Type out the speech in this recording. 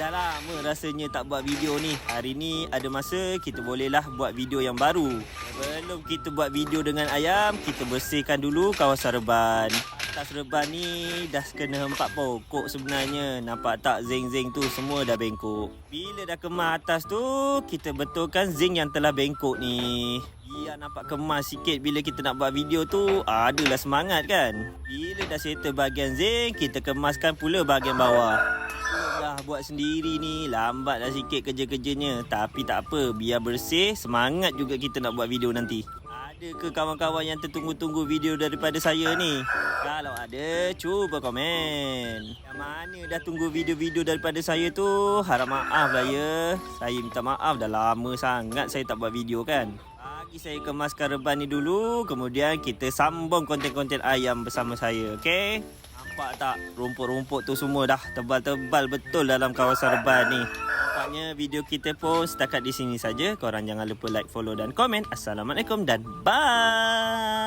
Dah lama rasanya tak buat video ni. Hari ni ada masa kita bolehlah buat video yang baru. Sebelum kita buat video dengan ayam, kita bersihkan dulu kawasan reban. Atas reban ni dah kena empat pokok sebenarnya. Nampak tak zinc-zinc tu semua dah bengkok. Bila dah kemas atas tu, kita betulkan zinc yang telah bengkok ni. Biar nampak kemas sikit bila kita nak buat video tu Adalah semangat kan Bila dah settle bahagian zinc Kita kemaskan pula bahagian bawah Dah buat sendiri ni. Lambat dah sikit kerja-kerjanya. Tapi tak apa Biar bersih Semangat juga kita nak buat video nanti. Ada ke kawan-kawan yang tertunggu-tunggu video daripada saya ni? Kalau ada, cuba komen. Yang mana dah tunggu video-video daripada saya tu? Harap maaf lah ya. Saya minta maaf dah lama sangat saya tak buat video kan. Bagi saya kemaskan reban ni dulu Kemudian kita sambung konten-konten ayam bersama saya Okay? Nampak tak rumput-rumput tu semua dah tebal-tebal betul dalam kawasan reban ni. Nampaknya video kita pun setakat di sini saja. Korang jangan lupa like, follow dan komen. Assalamualaikum dan bye.